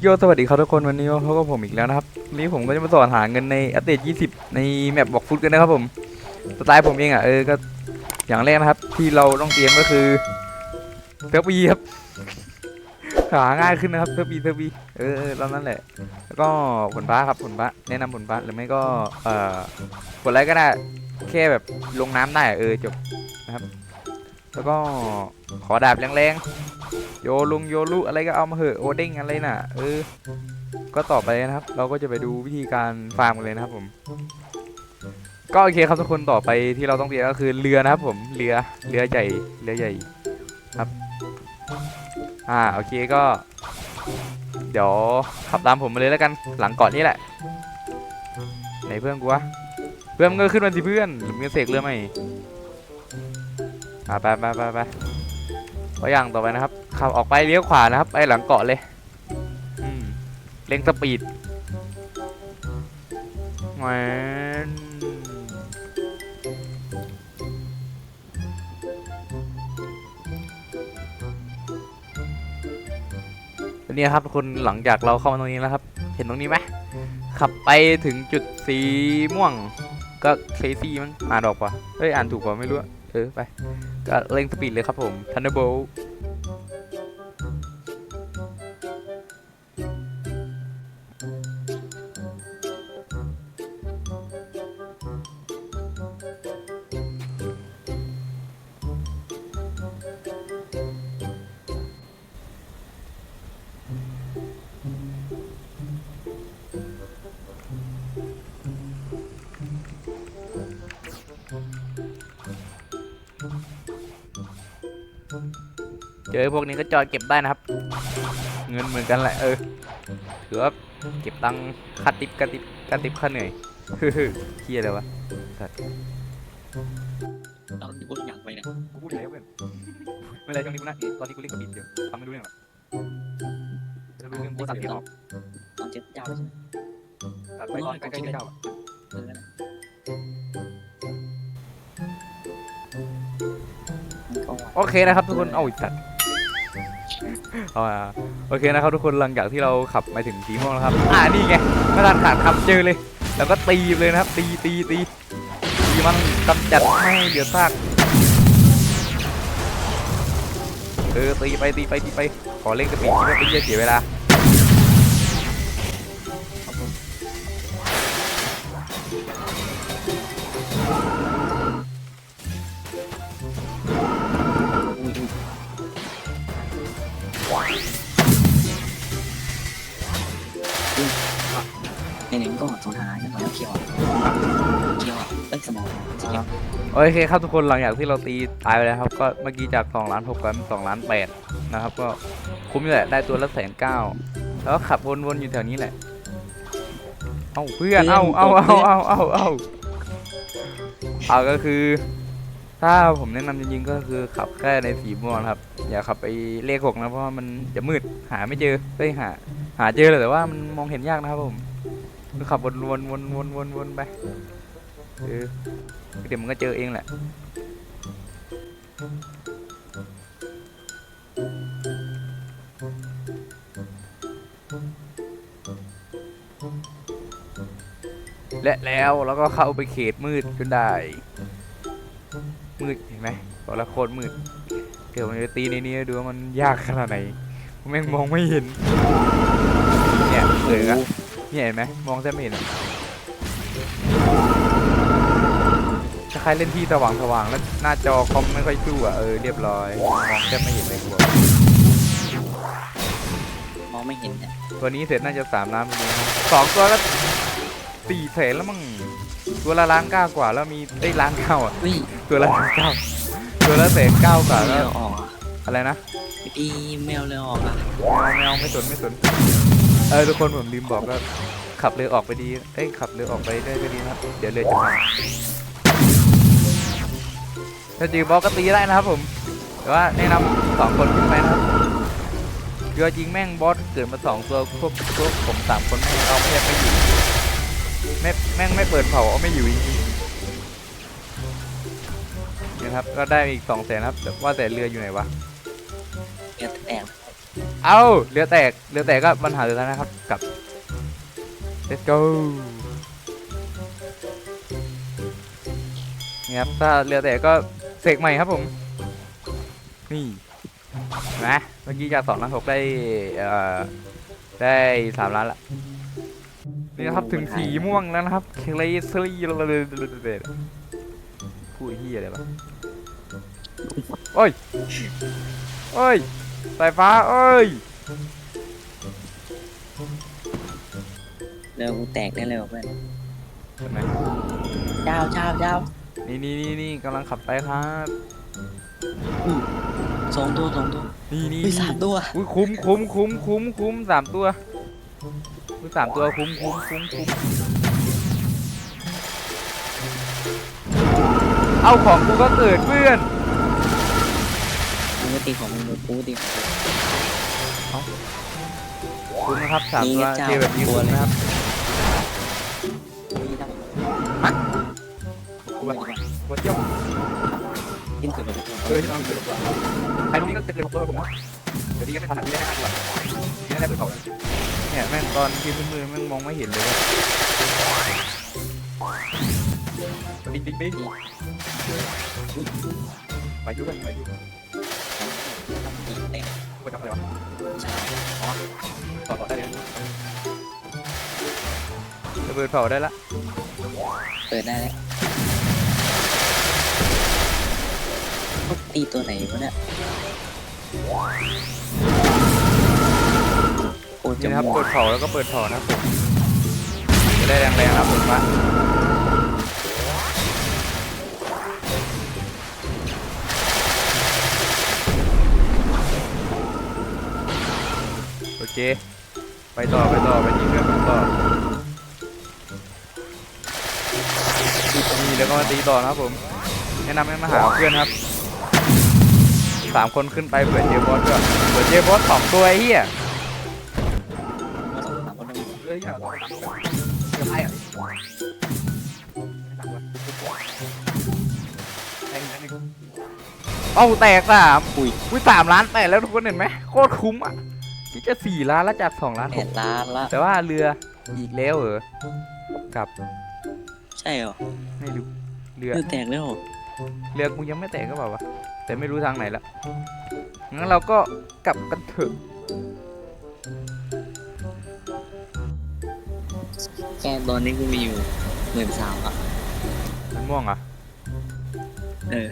โยสวัสดีครับทุกคนวันนี้พบกับผมอีกแล้วนะครับวันนี้ผมก็จะมาสอนหาเงินในอัปเดต 20 ในแมปบอกฟุตกันนะครับผมสไตล์ผมเองอะเออก็อย่างแรกนะครับ ที่เราต้องเตรียมก็คือเซิร์ฟวีครับหาง่ายขึ้นนะครับเซิร์ฟวีเซิร์ฟวีเออเออแล้วนั่นแหละ แล้วก็ผลฟ้าครับผลฟ้าแนะนำผลฟ้าหรือไม่ก็เอ่อกดอะไรก็ได้แค่แบบลงน้ำได้อเออจบนะครับ แล้วก็ขอดาบแรงๆ โยลุงโยลุอะไรก็เอามาเหอะโอเด้งอะไรน่ะเออก็ต่อไปนะครับ เราก็จะไปดูวิธีการฟาร์มกันเลยนะครับผมก็โอเคครับทุกคนต่อไปที่เราต้องเตรียมก็คือเรือนะครับผมเรือเรือใหญ่เรือใหญ่ครับ อ่าโอเคก็ เดี๋ยวขับตามผมมาเลยแล้วกันหลังเกาะนี้แหละไหนเพื่อนกูวะเพื่อนมึงก็ขึ้นมาสิเพื่อนหรือมึงเสกเรือไหมอ่าไปไปไปไป ตัวอย่างต่อไปนะครับขับออกไปเลี้ยวขวานะครับไปหลังเกาะเลยอืมเร่งสปีดแหวนแล้วเนี่ยครับทุกคนหลังจากเราเข้ามาตรงนี้แล้วครับ เห็นตรงนี้ไหมขับไปถึงจุดสีม่วง ก็เคลซี่มั้งอ่านออกปะเฮ้ยอ่านถูกปะไม่รู้อะ เออไปก็เร่งสปีดเลยครับผม Thunderbolt เจอพวกนี้ก็จอดเก็บได้นะครับ เงินเหมือนกันแหละเออถือว่าเก็บตังค่าติปกระติบกระติบค่าเหนื่อยเฮียอะไรวะตอนที่กูอยากไปเนี่ยกูพูดแล้วเพื่อนไม่เป็นไรช่วงนี้กูนั่งตอนนี้กูเล่นกับบินอยู่ฟังไม่รู้เรื่องหรอกจะรู้เรื่องกูตัดเกมออกตอนเจ็ดเจ้าใช่ไหมตัดไปตอนใกล้ๆเจ้าอะเออ โอเคนะครับทุกคนเอาอีกตัดเอามาโอเคนะครับทุกคนหลังจากที่เราขับมาถึงสีม่วงแล้วครับ อ่านี่ไงไม่ทันขาดคำเจอเลย แล้วก็ตีเลยนะครับ ตีตีตีตีมันกำจัดให้เหลือซากเออตีไปตีไปตีไป ขอเล่นกระปิดเพื่อไปเสียเวลา ในหนึ่งก็สองหาอย่างน้อยเคียวเคียวเอ้ยสมองเคียวโอเคครับทุกคนหลังจากที่เราตีตายไปแล้วครับก็เมื่อกี้จาก2ล้านหกกลายเป็น2ล้านแปดนะครับก็คุ้มอยู่แหละได้ตัวละแสนเก้าแล้วก็ขับวนๆอยู่แถวนี้แหละ เอ้าเพื่อนเอ้าเอ้าเอ้าเอ้าเอ้าเอ้าเอาก็คือ ถ้าผมแนะนำจริงๆก็คือขับแค่ในสีม่วงนะครับ อย่าขับไปเลขหกนะเพราะว่ามันจะมืดหาไม่เจอเฮ้ยหา หาเจอเลยแต่ว่ามันมองเห็นยากนะครับผม คือขับวนวนวนวนวนวนไปเออเดี๋ยวมันก็เจอเองแหละและแล้วเราก็เข้าไปเขตมืดจนได้ มืดเห็นไหมบอกแล้วโคตรมืดเดี๋ยวมันจะตีในนี้ดูว่ามันยากขนาดไหนผมแม่งมองไม่เห็นเนี่ยเปิดอะ นี่ยเห็นไหมมองแทบไม่เห็นอะถ้าใครเล่นที่สว่างสว่างๆแล้วหน้าจอคอมไม่ค่อยสู้อะเออเรียบร้อยมองแทบไม่เห็นเลยกูบอกมองไม่เห็นเนี่ยตัวนี้เสร็จน่าจะสามล้านพอดีนะสองตัวก็สี่แสนแล้วมั้งตัวละล้านเก้ากว่าแล้วมีได้ยล้านเก้าอะเฮ้ยตัวละล้านเก้าตัวละแสนเก้ากว่าไม่แล้วเอาออกอะอะไรนะอีแมวเลยออกอะไม่เอาไม่เอาไม่สนไม่สน เออทุกคนผมลืมบอกก็ขับเรือออกไปดี เอ้ยขับเรือออกไปได้ก็ดีนะครับ เดี๋ยวเรือจะพังถ้าจือบอสก็ตีได้นะครับผม แต่ว่าแนะนำสองคนขึ้นไปนะครับเรือจริงแม่งบอสเกิดมาสองตัวพวกพวกผมสามคนแม่งเอาแทบไม่อยู่แม่แม่งไม่เปิดเผาเอาไม่อยู่จริงๆนะครับก็ได้อีกสองแสนครับแต่ว่าแต่เรืออยู่ไหนวะ เอาเรือแตกเรือแตกก็ปัญหาสุดท้ายนะครับกับ let's go นี่ครับถ้าเรือแตกก็เสกใหม่ครับผม นี่นะเมื่อกี้จากสองล้านหกได้เอ่อได้สามล้านละนี่นะครับถึงสีม่วงแล้วนะครับเคลซี่พูดเฮียอะไรวะโอ้ยโอ้ย สายฟ้าเอ้ยเร็วกูแตกได้เร็วเพื่อนเห็นไหมเจ้าเจ้าเจ้านี่นี่นี่นี่กำลังขับไปครับสองตัวสองตัวนี่นี่เฮ้ยสามตัวอุ้ยคุ้มคุ้มคุ้มคุ้มคุ้มสามตัวอุ้ยสามตัวคุ้มคุ้มคุ้มคุ้มเอาของกูก็เกิดเพื่อนมึงก็ ตีของมึงกูก็ตีของกูคุ้มนะครับสามนี่ตัวเจ้าเจอแบบนี้ตัวคุ้มเลยนะครับนี่ได้กูแบบหัวเจียวกินเกิดแบบเฮ้ยน้องเกิดก่อนใครตรงนี้ก็จะเกิดของตัวผมนะเดี๋ยวนี้ก็ไม่ทันที่ได้ห้าตัวที่ได้เปิดเขาเนี่ยแม่งตอนยืนมือแม่งมองไม่เห็นเลยว่าติ๊งติ๊งติ๊งไปยุ่งกันไปยุ่งตี เต็มไปทำอะไรวะใช่ต่อต่อได้เลยระเบิดเผาได้ละเปิดได้แล้วตีตัวไหนวะเนี่ยโอ้นี่จะนะครับหมเปิดดเผาแล้วก็เปิดเผานะครับผมจะได้แรงๆนะครับผมว่า เค ไปต่อไปต่อไปยิงเพื่อนผมต่อนี่แล้วก็มาตีต่อนะครับผม แนะนำให้มาหาเพื่อนครับสามคนขึ้นไปเผื่อเจบอสด้วยเผื่อเจบอสสองตัวไอ้เหี้ยเลยอ้ยอย่าจะไปอะเอาแตกสามอุ้ยอุ้ยสามล้านแปดแล้วทุกคนเห็นไหมโคตรคุ้มอะ ที่จะสี่ล้านแล้วจากสองล้านแปหกดล้านละแต่ว่าเรืออีกแล้วเหรอกับใช่เหรอไม่รู้เรือ เลือดแตกแล้วเหรอเรือกูยังไม่แตกก็เปล่าวะแต่ไม่รู้ทางไหนละงั้นเราก็กลับกันเถอะแกตอนนี้กูมีอยู่หมื่นสามอะมันม่วงอะเออ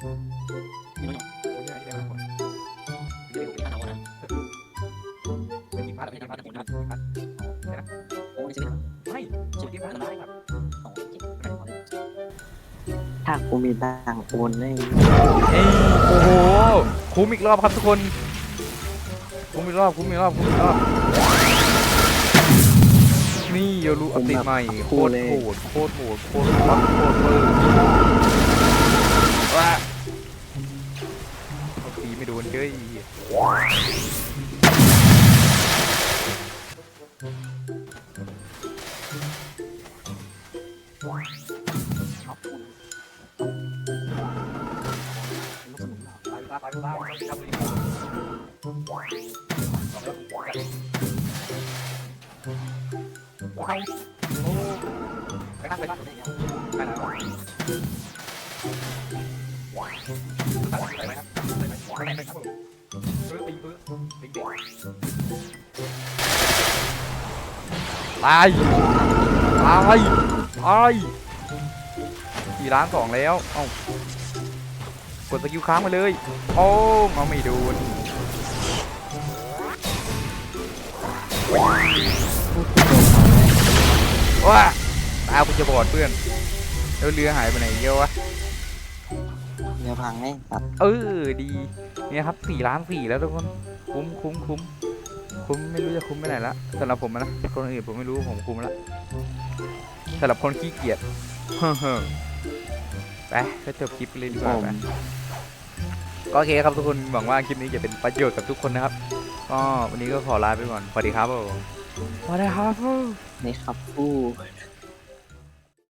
ถ้ากูมีตังค์โอนให้เอ้ยโอ้โห คุ้มอีกรอบครับทุกคน คุ้มอีกรอบคุ้มอีกรอบคุ้มอีกรอบ นี่โยรู้อัปเดตใหม่โคตรโหดโคตรโหดโคตรฮอตโคตรเวอร์ ว้าเอาตีไม่โดนเจ้ยไปนั่งไปนั่งไปนั่ง ตายตายตายกี่ล้านสองแล้ว เอ้ากดสกิลค้างไปเลย โอ้เอาไม่โดนว้าตาคุณจะบอดเพื่อนแล้วเรือหายไปไหนเยอะวะ เรือพังให้สัตว์เออดีเนี่ยครับสี่ล้านสี่แล้วทุกคนคุ้มคุ้มคุ้มคุ้มไม่รู้จะคุ้มไปไหนละสำหรับผมนะคนอื่นผมไม่รู้ผมคุ้มละสำหรับคนขี้เกียจเฮ้อๆไปก็จบคลิปไปเลยดีกว่าผมไปก็โอเคครับทุกคนหวังว่าคลิปนี้จะเป็นประโยชน์กับทุกคนนะครับก็วันนี้ก็ขอลาไปก่อนสวัสดีครับผมสวัสดีครับผมในครับผู้